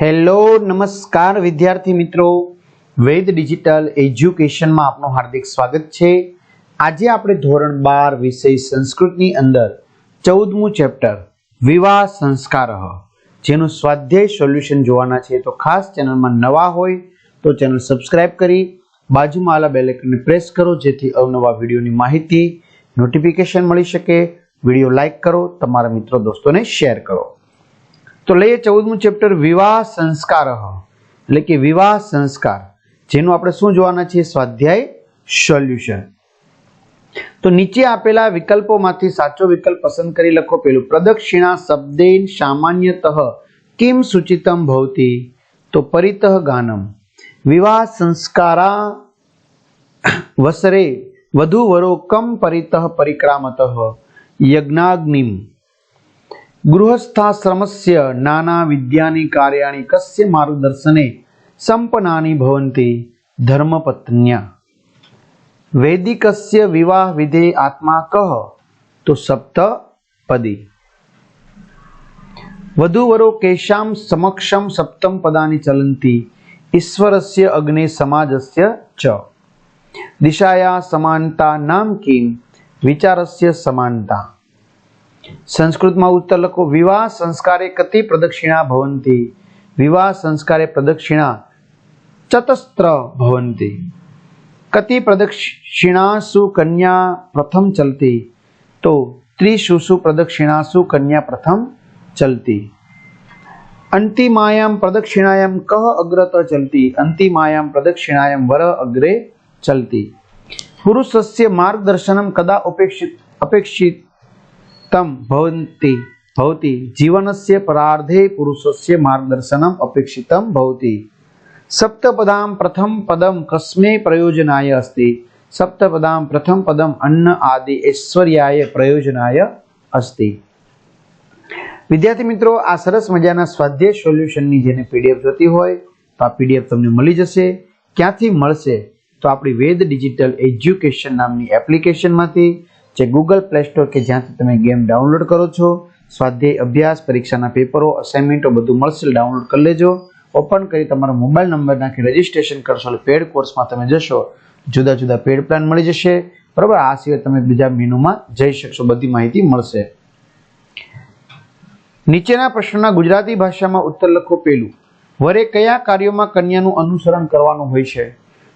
Hello, નમસ્કાર વિદ્યાર્થી મિત્રો. વેદ ડિજિટલ એજ્યુકેશનમાં આપનું હાર્દિક સ્વાગત છે. આજે આપણે ધોરણ બાર વિષય સંસ્કૃતની અંદર ચૌદમું ચેપ્ટર, વિવાહ સંસ્કાર, જેનું સ્વાધ્યાય સોલ્યુશન જોવાના છે. તો ખાસ ચેનલમાં નવા હોય તો ચેનલ સબસ્ક્રાઇબ કરી, બાજુમાં આલા બેલેકનને પ્રેસ કરો, જેથી અવનવા વિડીયોની માહિતી, નોટિફિકેશન મળી શકે. વીડિયો લાઇક કરો, તમારા મિત્રો, દોસ્તોને શેર કરો. તો લઈએ ચૌદમું ચેપ્ટર વિવાહ સંસ્કાર એટલે કે વિવાહ સંસ્કાર, જેનું આપણે શું જોવાના છીએ? સ્વાધ્યાય સોલ્યુશન. તો નીચે આપેલા વિકલ્પોમાંથી સાચો વિકલ્પ પસંદ કરી લખો. પેલું, પ્રદક્ષિણા શબ્દે સામાન્યતઃ કિમ સૂચિતમ ભવતી? તો પરિતઃ ગાનમ. વિવાહ સંસ્કારા વસરે વધુ વરો કમ પરિતઃ પરિક્રામતઃ યજ્ઞાગ્નિમ. ગૃહસ્થાશ્રમસ્ય નાના વિદ્યાની કાર્યાણી કસ્ય માર્ગદર્શને સંપનાની ભવન્તિ ધર્મપત્ન્યા વૈદિકસ્ય વિવાહ વિધે આત્મા કહ તો સપ્તપદી વધુ વરો કેશામ સમક્ષમ સપ્તમ પદાની ચલંતી ઈશ્વરસ્ય અગ્ને સમાજસ્ય ચ દિશાયા સમાનતા નામ કિમ વિચારસ્ય સમાનતા સંસ્કૃતમાં ઉત્તર લખો વિવાહ સંસ્કારે કતિ પ્રદક્ષિણા ભવંતી વિવાહ સંસ્કારે પ્રદક્ષિણા ચતસ્ત્ર ભવંતી કતિ પ્રદક્ષિણાસુ કન્યા પ્રથમ ચલતી તો ત્રિશુષુ પ્રદક્ષિણાસુ કન્યા પ્રથમ ચલતી અંતિમાયામ પ્રદક્ષિણાયામ કહ અગ્રત ચલતી અંતિમાયામ પ્રદક્ષિણાયામ વર અગ્રે ચલતી પુરુષસ્ય માર્ગદર્શનમ કદા અપેક્ષિત અપેક્ષિત તમ ભવંતિ ભવતી જીવનસ્ય પરાર્ધે પુરુષસ્ય માર્ગદર્શનમ અપેક્ષિતમ ભવતી સપ્તપદામ પ્રથમ પદમ કસ્મે પ્રયોજનાય અસ્તિ સપ્તપદામ પ્રથમ પદમ અન્ન આદિ ઐશ્વર્યાય પ્રયોજનાય અસ્તિ વિદ્યાર્થી મિત્રો આ સરસ મજાના સ્વાધ્યાય સોલ્યુશનની જેને પીડીએફ જોતી હોય, તો આ પીડીએફ તમને મળી જશે. ક્યાંથી મળશે? તો આપણી વેદ ડિજિટલ એજ્યુકેશન નામની એપ્લિકેશનમાંથી. જે ગૂગલ પ્લે સ્ટોર કે જ્યાંથી તમે ગેમ ડાઉનલોડ કરો છો, સ્વાધ્યાય અભ્યાસ, પરીક્ષાના પેપરો અસાઇનમેન્ટો બધું મળશે, ડાઉનલોડ કરી લેજો. ઓપન કરી તમારો મોબાઈલ નંબર નાખી રજીસ્ટ્રેશન કરશો એટલે પેડ કોર્સમાં તમે જશો. જુદા જુદા પેડ પ્લાન મળી જશે. બરાબર? આ સિવાય તમે બીજા મેનુમાં જઈ શકશો. બધી માહિતી મળશે. નીચેના પ્રશ્નના ગુજરાતી ભાષામાં ઉત્તર લખો પેલું વરે કયા કાર્યોમાં કન્યાનું અનુસરણ કરવાનું હોય છે?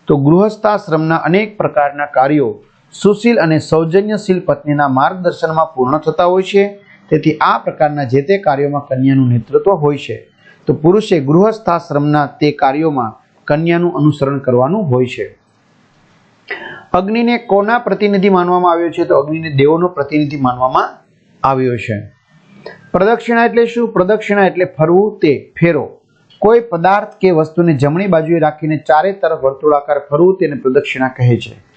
તો ગૃહસ્થાશ્રમના અનેક પ્રકારના કાર્યો. સુશીલ અને સૌજન્યશીલ પત્નીના માર્ગદર્શનમાં પૂર્ણ થતા હોય છે. તેથી આ પ્રકારના જે તે કાર્યોમાં કન્યાનું નેતૃત્વ હોય છે. તો પુરુષે ગૃહસ્થાશ્રમના તે કાર્યોમાં કન્યાનું અનુસરણ કરવાનું હોય છે. અગ્નિને કોના પ્રતિનિધિ માનવામાં આવ્યો છે? તો અગ્નિને દેવોનો પ્રતિનિધિ માનવામાં આવ્યો છે. પ્રદક્ષિણા એટલે શું? પ્રદક્ષિણા એટલે ફરવું તે ફેરો. કોઈ પદાર્થ કે વસ્તુને જમણી બાજુએ રાખીને ચારે તરફ વર્તુળાકાર ફરવું તેને પ્રદક્ષિણા કહે છે.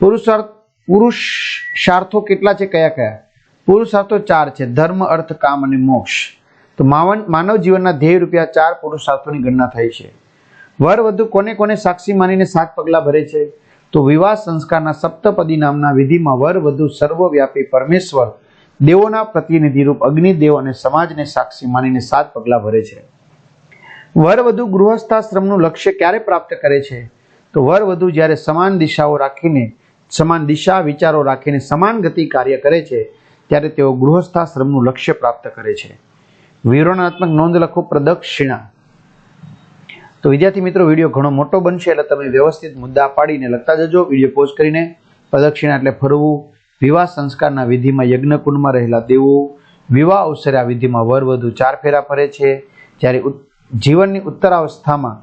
પુરુષાર્થ, પુરુષાર્થો કેટલા છે? કયા કયા? પુરુષાર્થો ચાર છે. ધર્મ, અર્થ, કામ અને મોક્ષ. તો માવન, માનવ જીવનના ધ્યેય રૂપિયા ચાર પુરુષાર્થોની ગણના થાય છે. વર વધુ કોને કોને સાક્ષી માનીને સાત પગલા ભરે છે? તો વિવાહ સંસ્કારના સપ્તપદી નામના વિધિમાં વર વધુ સર્વવ્યાપી પરમેશ્વર, દેવોના પ્રતિનિધિરૂપ અગ્નિદેવ અને સમાજને સાક્ષી માનીને સાત પગલા ભરે છે. વર વધુ ગૃહસ્થાશ્રમનું લક્ષ્ય ક્યારે પ્રાપ્ત કરે છે? તો વર વધુ જ્યારે સમાન દિશાઓ રાખીને સમાન દિશા વિચારો રાખીને સમાન ગતિ કાર્ય કરે છે, ત્યારે તેઓ ગૃહસ્થાશ્રમનું લક્ષ્ય પ્રાપ્ત કરે છે. વિવરણાત્મક નોંધ લખો, પ્રદક્ષિણા. તો વિદ્યાર્થી મિત્રો, વીડિયો ઘણો મોટો બનશે એટલે તમે વ્યવસ્થિત મુદ્દા પાડીને લખતા જજો. વીડિયો પોઝ કરીને પ્રદક્ષિણા એટલે ફરવું. વિવાહ સંસ્કારના વિધિમાં યજ્ઞકુંડમાં રહેલા દેવો. વિવાહ અવસરે આ વિધિમાં વર વધુ ચાર ફેરા ફરે છે. જ્યારે જીવનની ઉત્તરાવસ્થામાં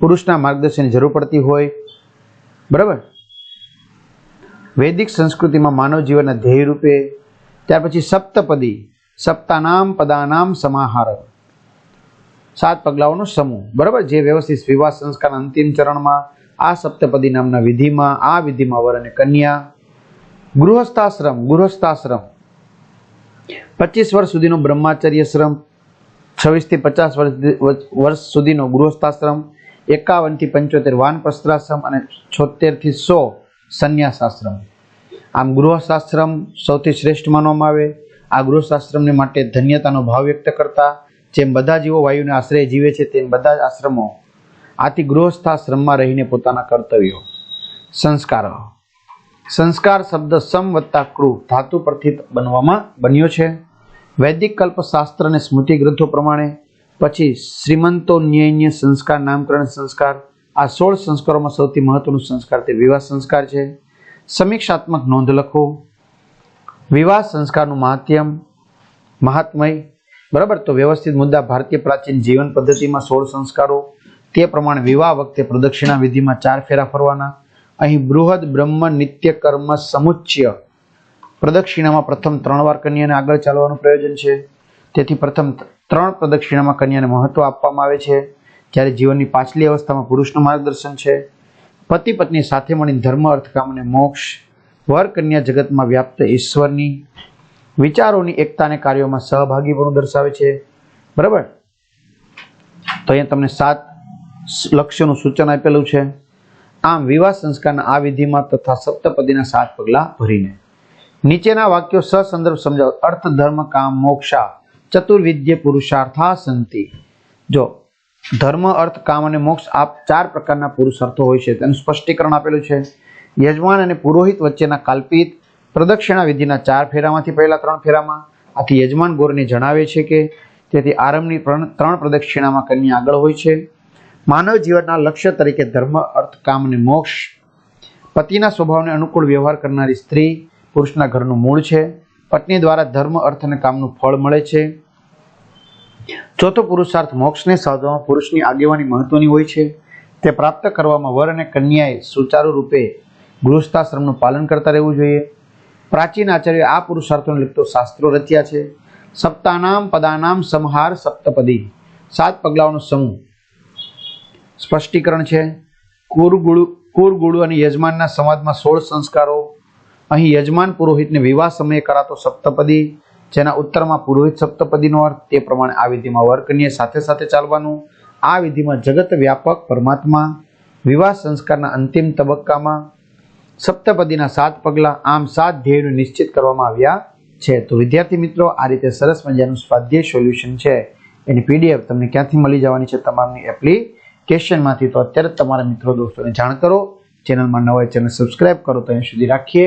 પુરુષના માર્ગદર્શનની જરૂર પડતી હોય બરાબર? વૈદિક સંસ્કૃતિમાં માનવ જીવનના ધ્યેય રૂપે, ત્યાર પછી સપ્તપદી, સપ્તાનામ પદાનામ સમાહાર સાત પગલાઓનો સમૂહ, બરાબર? જે વ્યવસ્થિત વિવાહ સંસ્કારના અંતિમ ચરણમાં, આ સપ્તપદી નામના વિધિમાં, આ વિધિમાં વર અને કન્યા. ગૃહસ્થાશ્રમ ગૃહસ્થાશ્રમ. પચીસ વર્ષ સુધીનો બ્રહ્માચર્ય શ્રમ છવ્વીસથી પચાસ વર્ષ સુધીનો ગૃહસ્થાશ્રમ એકાવનથી પંચોતેર વાનપ્રસ્થાશ્રમ અને છોતેરથી સો સંન્યાસાશ્રમ. આમ ગૃહસ્થાશ્રમ સૌથી શ્રેષ્ઠ માનવામાં આવે. આ ગૃહસ્થાશ્રમને માટે ધન્યતાનો ભાવ વ્યક્ત કરતા, જેમ બધા જીવો વાયુને આશ્રય જીવે છે, તેમ બધા જ આશ્રમો આથી ગૃહસ્થાશ્રમમાં રહીને પોતાના કર્તવ્યો. સંસ્કાર. સંસ્કાર શબ્દ સમ વત્તા કૃ ધાતુ પરથી બનવામાં બન્યો છે. વૈદિક કલ્પશાસ્ત્ર અને સ્મૃતિ ગ્રંથો પ્રમાણે પછી શ્રીમંતો ન્યાયન્ય સંસ્કાર, નામકરણ સંસ્કાર, આ સોળ સંસ્કારોમાં સૌથી મહત્વનું સંસ્કાર તે વિવાહ સંસ્કાર છે. સમીક્ષાત્મક નોંધ લખો. વિવાહ સંસ્કારનું મહાત્યમ મહાત્મય, બરાબર? તો વ્યવસ્થિત મુદ્દા, ભારતીય પ્રાચીન જીવન પદ્ધતિમાં સોળ સંસ્કારો, તે પ્રમાણે વિવાહ વખતે પ્રદક્ષિણા વિધિમાં ચાર ફેરા ફરવાના. અહીં બૃહદ, બ્રહ્મ, નિત્ય, કર્મ, સમુચ્ય પ્રદક્ષિણામાં પ્રથમ ત્રણ વાર કન્યાને આગળ ચાલવાનું પ્રયોજન છે. તેથી પ્રથમ ત્રણ પ્રદક્ષિણામાં કન્યાને મહત્વ આપવામાં આવે છે. જ્યારે જીવનની પાછલી અવસ્થામાં પુરુષનું માર્ગદર્શન છે. પતિ પત્ની સાથે મળીને ધર્મ, અર્થકામ અને મોક્ષ વર કન્યા જગતમાં વ્યાપ્ત ઈશ્વરની વિચારોની એકતાને કાર્યોમાં સહભાગીપણું દર્શાવે છે. બરાબર? તો અહીંયા તમને સાત લક્ષ્યનું સૂચન આપેલું છે. આમ વિવાહ સંસ્કારના આ વિધિમાં તથા સપ્તપદીના સાત પગલાં ભરીને. નીચેના વાક્યો સસંદર્ભ સમજાવો. અર્થ ધર્મ કામ, મોક્ષા. ચતુર્વિદ્ય પુરુષાર્થા સંતિ. જો, ધર્મ, અર્થ, કામ અને મોક્ષ આ ચાર પ્રકારના પુરુષાર્થો હોય છે. તેનું સ્પષ્ટીકરણ આપેલું છે. યજમાન અને પુરોહિત વચ્ચેના કાલ્પિત પ્રદક્ષિણા વિધિના ચાર ફેરામાંથી પહેલા ત્રણ ફેરામાં. આથી યજમાન ગોરને જણાવે છે કે તેથી આરંભની ત્રણ પ્રદક્ષિણામાં કન્યા આગળ હોય છે. માનવ જીવનના લક્ષ્ય તરીકે ધર્મ, અર્થ, કામ અને મોક્ષ. પતિના સ્વભાવને અનુકૂળ વ્યવહાર કરનારી સ્ત્રી પુરુષના ઘરનું મૂળ છે. પત્ની દ્વારા ધર્મ, અર્થ અને કામનું ફળ મળે છે. ચોથો પુરુષાર્થ મોક્ષને સાધવામાં પુરુષની આગેવાની મહત્વની હોય છે. તે પ્રાપ્ત કરવામાં વર અને કન્યાએ સુચારુ રૂપે ગૃહસ્થાશ્રમનું પાલન કરતા રહેવું જોઈએ. પ્રાચીન આચાર્ય આ પુરુષાર્થોને લગતો શાસ્ત્રો રચ્યા છે. સપ્તાનામ પદાનામ સંહાર સપ્તપદી. સાત પગલાઓનો સમૂહ. સ્પષ્ટીકરણ છે. કુરગુળુ કુરગુળુ અને યજમાનના સંવાદમાં સોળ સંસ્કારો. અહીં યજમાન પુરોહિતને વિવાહ સમયે કરાતો સપ્તપદી, જેના ઉત્તરમાં પુરોહિત સપ્તપદીનો અર્થ તે પ્રમાણે આ વિધિમાં વર્કનીય સાથે સાથે ચાલવાનું, આ વિધિમાં જગત વ્યાપક પરમાત્મા, વિવાહ સંસ્કારના અંતિમ તબક્કામાં, સપ્તપદીના સાત પગલાં, આમ સાત ધ્યેયનું નિશ્ચિત કરવામાં આવ્યા છે. તો વિદ્યાર્થી મિત્રો, આ રીતે સરસ મજાનું સ્વાધ્યાય સોલ્યુશન છે. એની પીડીએફ તમને ક્યાંથી મળી જવાની છે તમામની એપ્લિકેશનમાંથી, તો અત્યારે તમારા મિત્રો દોસ્તોને જાણ કરો. ચેનલમાં નવા ચેનલ સબસ્ક્રાઇબ કરો તો અહીં સુધી રાખીએ.